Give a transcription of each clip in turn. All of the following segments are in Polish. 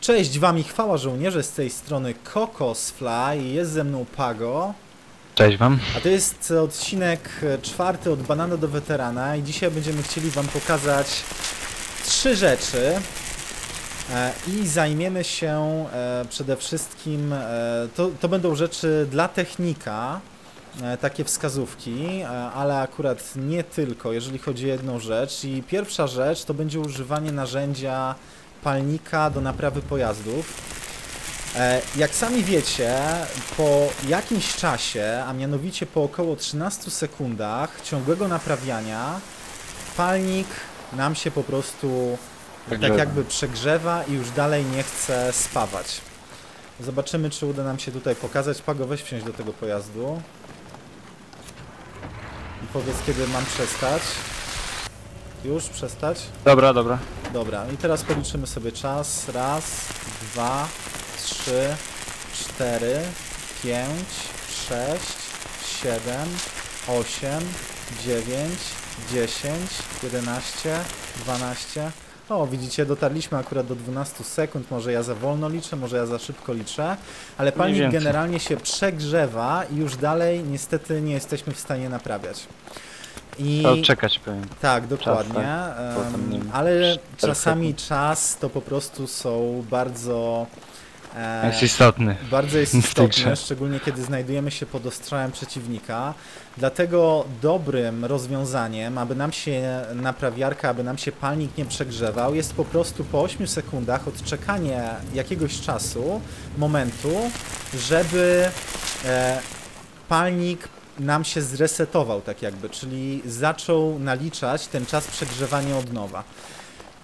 Cześć wam i chwała żołnierze z tej strony Kokosfly, jest ze mną Pago, Cześć wam. a to jest odcinek czwarty od Banana do Weterana. I dzisiaj będziemy chcieli wam pokazać trzy rzeczy. E, i zajmiemy się e, przede wszystkim, e, to, to będą rzeczy dla technika, takie wskazówki, ale akurat nie tylko, jeżeli chodzi o jedną rzecz. I pierwsza rzecz to będzie używanie narzędzia palnika do naprawy pojazdów. E, Jak sami wiecie, po jakimś czasie, a mianowicie po około 13 sekundach ciągłego naprawiania, palnik nam się po prostu tak jakby przegrzewa i już dalej nie chce spawać. Zobaczymy, czy uda nam się tutaj pokazać. Pago, weź wsiąść do tego pojazdu. I powiedz, kiedy mam przestać. Już przestać? Dobra, dobra. Dobra, i teraz policzymy sobie czas. Raz, dwa, trzy, cztery, pięć, sześć, siedem, osiem, dziewięć, dziesięć, jedenaście, dwanaście. O, widzicie, dotarliśmy akurat do 12 sekund. Może ja za wolno liczę, może ja za szybko liczę, ale palnik generalnie się przegrzewa i już dalej niestety nie jesteśmy w stanie naprawiać. I... To czekać pewnie. Tak, dokładnie. nie wiem, ale czasami czas to po prostu są bardzo. e, Jest istotny. bardzo jest grze. szczególnie kiedy znajdujemy się pod ostrzałem przeciwnika. Dlatego dobrym rozwiązaniem, aby nam się naprawiarka, aby nam się palnik nie przegrzewał, jest po prostu po 8 sekundach odczekanie jakiegoś czasu, momentu, żeby e, palnik nam się zresetował, tak jakby, czyli zaczął naliczać ten czas przegrzewania od nowa.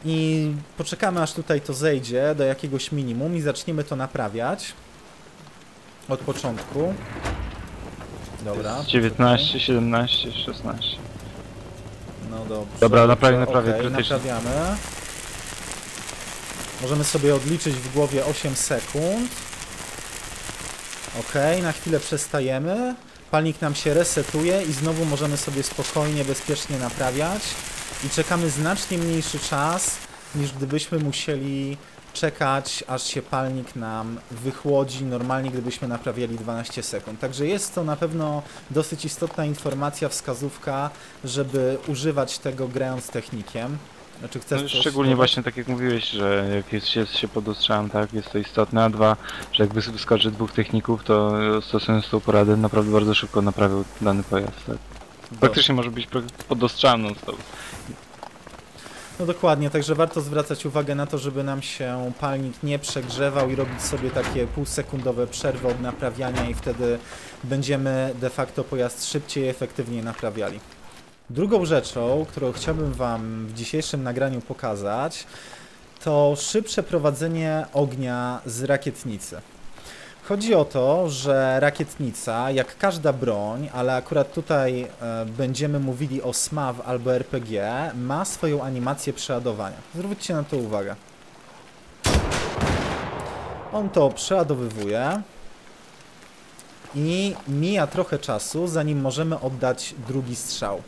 I poczekamy aż tutaj to zejdzie do jakiegoś minimum i zaczniemy to naprawiać od początku. Dobra. Jest 19, 17, 16. No dobrze. Dobra, naprawię, naprawię, krytycznie. Naprawiamy. Możemy sobie odliczyć w głowie 8 sekund. Ok, na chwilę przestajemy. Palnik nam się resetuje i znowu możemy sobie spokojnie, bezpiecznie naprawiać. I czekamy znacznie mniejszy czas, niż gdybyśmy musieli czekać, aż się palnik nam wychłodzi, normalnie gdybyśmy naprawiali 12 sekund. Także jest to na pewno dosyć istotna informacja, wskazówka, żeby używać tego grając technikiem. Znaczy chcesz No, coś szczególnie dodać? właśnie tak jak mówiłeś, że jak jest, jest się pod ostrzałem, tak, jest to istotne, a dwa, że jak wys- wyskoczy dwóch techników, to stosując tą poradę naprawdę bardzo szybko naprawił dany pojazd, tak. Faktycznie może być pod ostrzałem non stop. No dokładnie, także warto zwracać uwagę na to, żeby nam się palnik nie przegrzewał i robić sobie takie półsekundowe przerwy od naprawiania i wtedy będziemy de facto pojazd szybciej i efektywniej naprawiali. Drugą rzeczą, którą chciałbym Wam w dzisiejszym nagraniu pokazać, to szybsze prowadzenie ognia z rakietnicy. Chodzi o to, że rakietnica, jak każda broń, ale akurat tutaj e, będziemy mówili o SMAW albo RPG, ma swoją animację przeładowania. Zwróćcie na to uwagę. On to przeładowywuje i mija trochę czasu, zanim możemy oddać drugi strzał.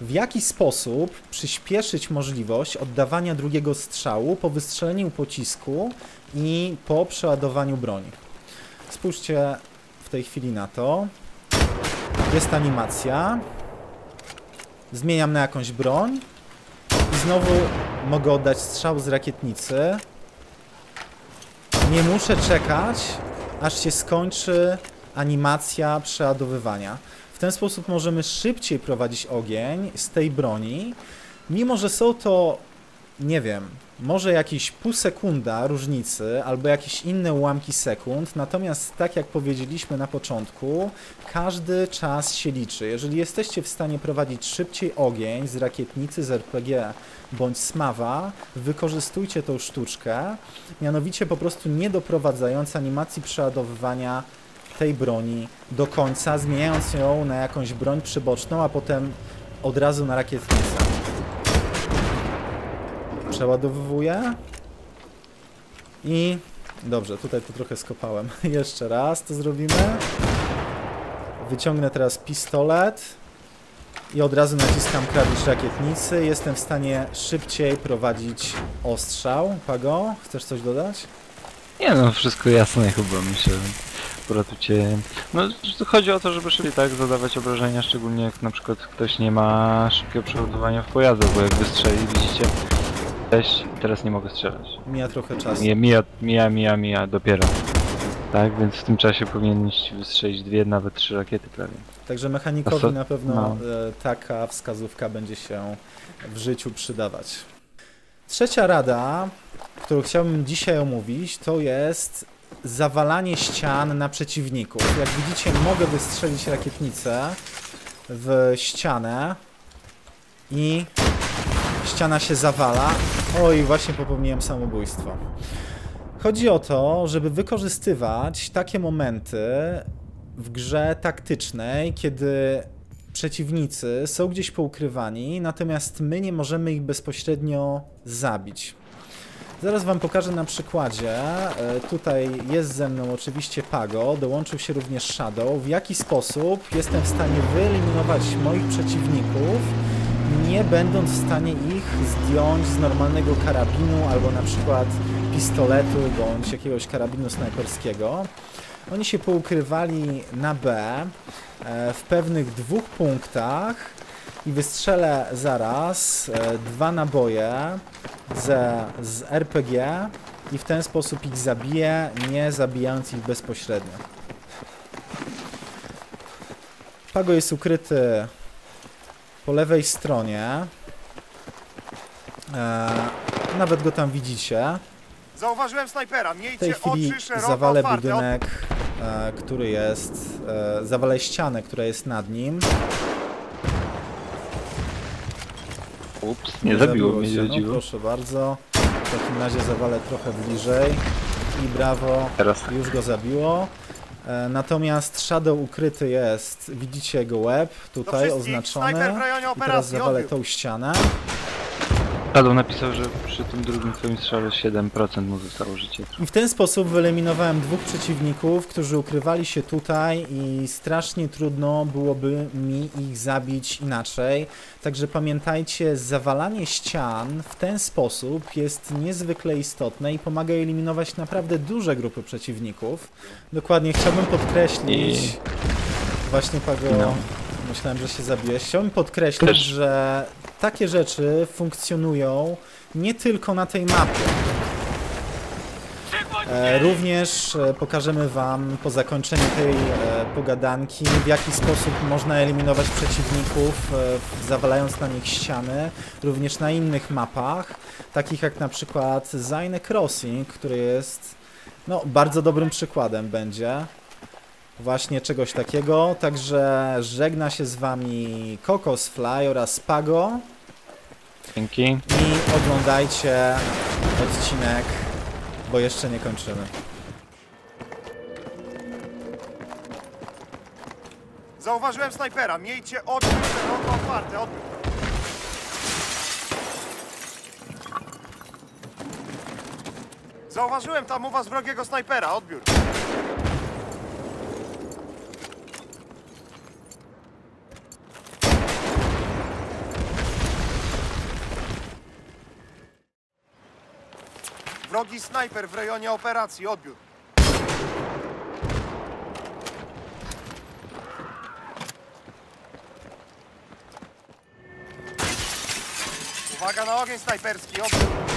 W jaki sposób przyspieszyć możliwość oddawania drugiego strzału po wystrzeleniu pocisku i po przeładowaniu broni? Spójrzcie w tej chwili na to. Jest animacja. Zmieniam na jakąś broń. I znowu mogę oddać strzał z rakietnicy. Nie muszę czekać, aż się skończy animacja przeładowywania. W ten sposób możemy szybciej prowadzić ogień z tej broni, mimo że są to, nie wiem, może jakieś pół sekunda różnicy albo jakieś inne ułamki sekund, natomiast tak jak powiedzieliśmy na początku, każdy czas się liczy. Jeżeli jesteście w stanie prowadzić szybciej ogień z rakietnicy, z RPG bądź smawa, wykorzystujcie tą sztuczkę, mianowicie po prostu nie doprowadzając animacji przeładowywania tej broni do końca, zmieniając ją na jakąś broń przyboczną, a potem od razu na rakietnicę. Przeładowuję. I dobrze, tutaj to trochę skopałem. Jeszcze raz to zrobimy. Wyciągnę teraz pistolet i od razu naciskam klawisz rakietnicy. Jestem w stanie szybciej prowadzić ostrzał. Pago, chcesz coś dodać? Nie no, wszystko jasne chyba, myślę. Akurat u cię... No, chodzi o to, żeby szybciej tak zadawać obrażenia, szczególnie jak na przykład ktoś nie ma szybkiego przeładowania w pojazdu, bo jak wystrzeli, widzicie, cześć, teraz nie mogę strzelać. Mija trochę czasu. Mija, mija, mija, mija, mija dopiero. Tak, więc w tym czasie powinniście wystrzelić dwie, nawet trzy rakiety prawie. Także mechanikowi co- na pewno no. e, taka wskazówka będzie się w życiu przydawać. Trzecia rada, którą chciałbym dzisiaj omówić, to jest zawalanie ścian na przeciwników. Jak widzicie, mogę wystrzelić rakietnicę w ścianę i ściana się zawala. Oj, właśnie popełniłem samobójstwo. Chodzi o to, żeby wykorzystywać takie momenty w grze taktycznej, kiedy przeciwnicy są gdzieś poukrywani, natomiast my nie możemy ich bezpośrednio zabić. Zaraz Wam pokażę na przykładzie. E, Tutaj jest ze mną oczywiście Pago, dołączył się również Shadow. W jaki sposób jestem w stanie wyeliminować moich przeciwników, nie będąc w stanie ich zdjąć z normalnego karabinu albo na przykład pistoletu bądź jakiegoś karabinu snajperskiego. Oni się poukrywali na B e, w pewnych dwóch punktach i wystrzelę zaraz e, dwa naboje ze, z RPG i w ten sposób ich zabiję, nie zabijając ich bezpośrednio. Pago jest ukryty po lewej stronie. E, nawet go tam widzicie. Zauważyłem snajpera. W tej Miejcie chwili zawalę budynek, e, który jest. E, zawalę ścianę, która jest nad nim. Ups, nie zabiło mnie, się. No, dziwo. proszę bardzo. W takim razie zawalę trochę bliżej. I brawo, Teraz już go zabiło. E, natomiast Shadow ukryty jest, widzicie jego łeb tutaj oznaczony. I teraz zawalę tą ścianę. Shadow napisał, że przy tym drugim twoim strzale 7% mu zostało życie. I w ten sposób wyeliminowałem dwóch przeciwników, którzy ukrywali się tutaj i strasznie trudno byłoby mi ich zabić inaczej. Także pamiętajcie, zawalanie ścian w ten sposób jest niezwykle istotne i pomaga eliminować naprawdę duże grupy przeciwników. Dokładnie chciałbym podkreślić, I- właśnie Pago, No. Myślałem, że się zabiłeś. Chciałbym podkreślić, Też. że takie rzeczy funkcjonują nie tylko na tej mapie. E, Również e, pokażemy Wam po zakończeniu tej e, pogadanki, w jaki sposób można eliminować przeciwników, zawalając na nich ściany, również na innych mapach, takich jak na przykład Zine Crossing, który jest no, bardzo dobrym przykładem będzie właśnie czegoś takiego. Także żegna się z Wami Kokos Fly oraz Pago Dzięki. i oglądajcie odcinek, bo jeszcze nie kończymy. Zauważyłem snajpera. Miejcie oczy szeroko otwarte. Odbiór. Zauważyłem tam u was wrogiego snajpera. Odbiór. Wrogi snajper w rejonie operacji. Odbiór. Uwaga na ogień snajperski. Odbiór.